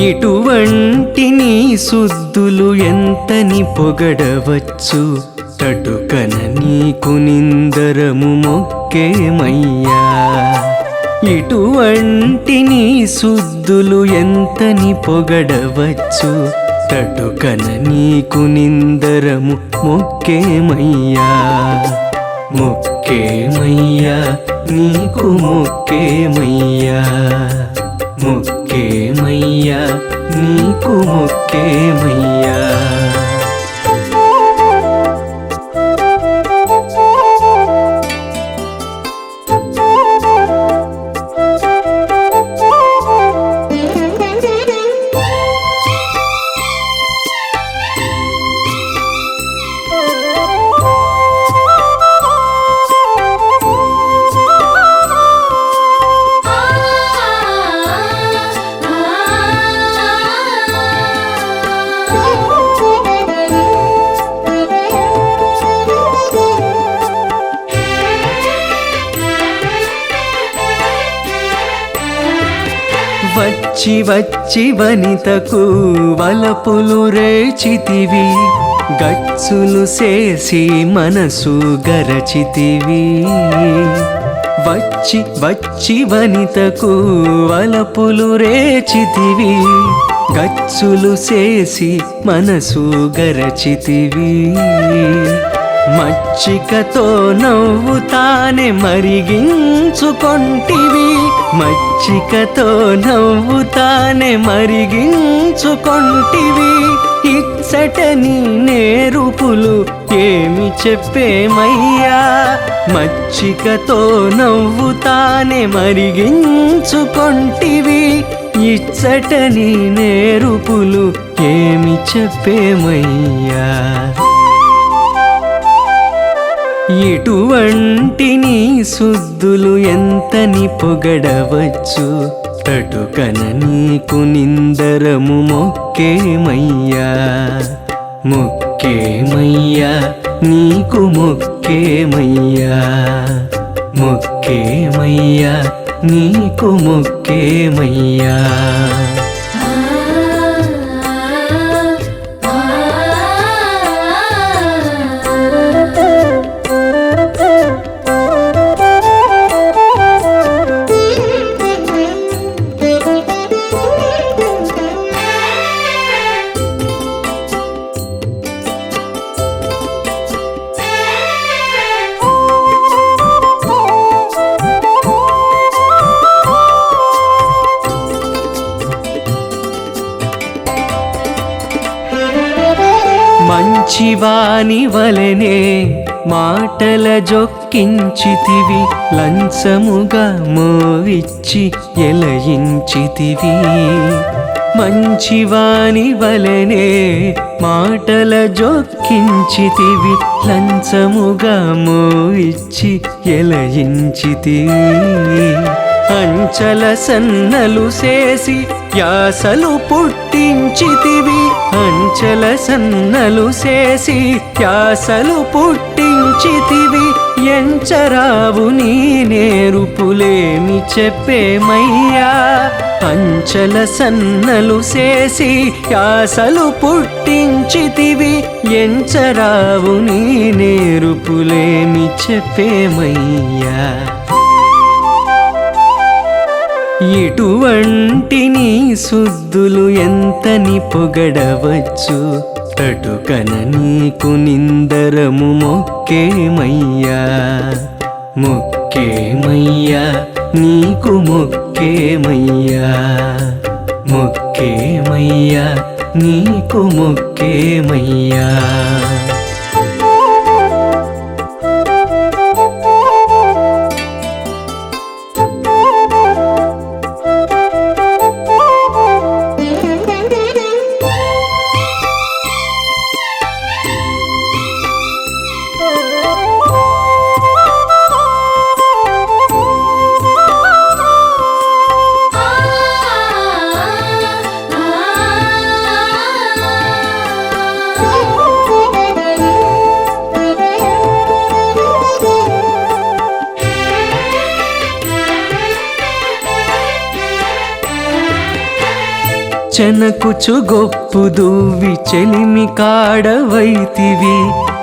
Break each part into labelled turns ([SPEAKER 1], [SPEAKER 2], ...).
[SPEAKER 1] ఇటువంటి నీ సుద్దులు ఎంతని పొగడవచ్చు? తటుకన నీకు నిందరము మొక్కేమయ్యా? ఇటువంటి నీ సుద్దులు ఎంతని పొగడవచ్చు? తటుకన నీకు నిందరము మొక్కేమయ్యా? మొక్కేమయ్యా? నీకు మొక్కేమయ్యా? మొక్కేమయ్యా నీకు మొక్కేమయ్యా వచ్చి వచ్చి వనితకు వలపులు రేచితివి గచ్చులు చేసి మనసు గరచితివి. వచ్చి వచ్చి వనితకు వలపులు రేచితివి గచ్చులు చేసి మనసు గరచితివి. మచ్చికతో నవ్వుతానే మరిగించుకొంటివి. మచ్చికతో నవ్వుతానే మరిగించుకొంటివి. ఇచ్చటని నేరుపులు ఏమి చెప్పేమయ్యా? మచ్చికతో నవ్వుతానే మరిగించుకొంటివి. ఇచ్చటని నేరుపులు ఏమి చెప్పేమయ్యా? ఇటువంటిని శుద్ధులు సుద్దులు ఎంతని పొగడవచ్చు? తటుకన నీకు నిందరము మొక్కేమయ్యా? మొక్కేమయ్యా? నీకు మొక్కేమయ్యా? మొక్కేమయ్యా? నీకు మొక్కేమయ్యా? మంచివాని వలనే మాటల జొక్కించితివి లంచముగా మోవిచ్చి ఎలయించితివి. మంచివాని వలనే మాటల జొక్కించితివి లంచముగా మోవిచ్చి ఎలయించితివి. అంచల సన్నలు చేసి యాసలు పుట్టించితివి. అంచల సన్నలు చేసి త్యాసలు పుట్టించితివి. ఎంచరావు నీ నేరుపులేమి చెప్పేమయ్యా? అంచల సన్నలు చేసి యాసలు పుట్టించితివి. ఎంచరావు నీ నేరుపులేమి చెప్పేమయ్యా? ఇటువంటిని శుద్ధులు సుద్దులు ఎంతని పొగడవచ్చు? తటుకన నీకు నిందరము మొక్కేమయ్యా? మొక్కేమయ్యా? నీకు మొక్కేమయ్యా? మొక్కేమయ్యా? నీకు మొక్కేమయ్యా? చెనకుచు గొప్పు దూవి చెలిమి కాడవైతివి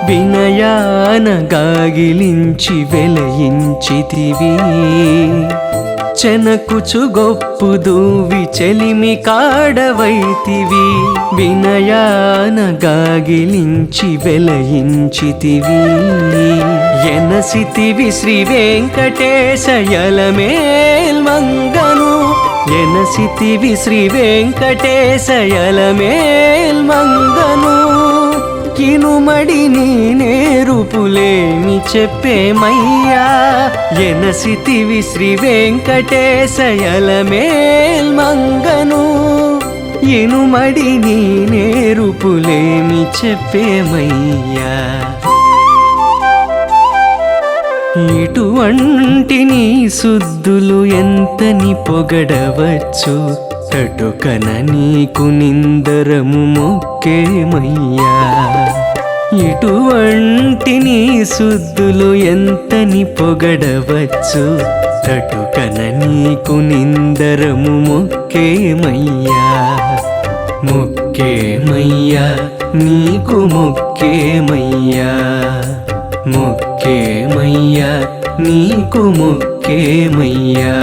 [SPEAKER 1] వినయాన గాగిలించి వెలయించితివి. చెనకుచు గొప్పు దూవి చెలిమి కాడవైతివి వినయాన గాగిలించి వెలయించితివి. ఎనసితివి శ్రీ వెంకటేశయలమేల్ మంగను ఎనసితివి శ్రీ వెంకటేశయలమేల్ మంగను. కినుమడి నీ నేరుపులేమి చెప్పేమయ్యా ఎనసితివి శ్రీ వెంకటేశయలమేల్ మంగను. ఇనుమడి నీ నేరుపులేమి చెప్పేమయ్యా ఇటువంటి నీ శుద్ధులు ఎంతని పొగడవచ్చు తటుకన నీకు నిందరము మొక్కేమయ్యా. ఇటువంటి నీ శుద్ధులు ఎంతని పొగడవచ్చు తటుకన నీకు నిందరము మొక్కేమయ్యా. మొక్కేమయ్యా నీకు మొక్కేమయ్యా. ముఖ్యమయ్యా నీకు ముఖ్యమయ్యా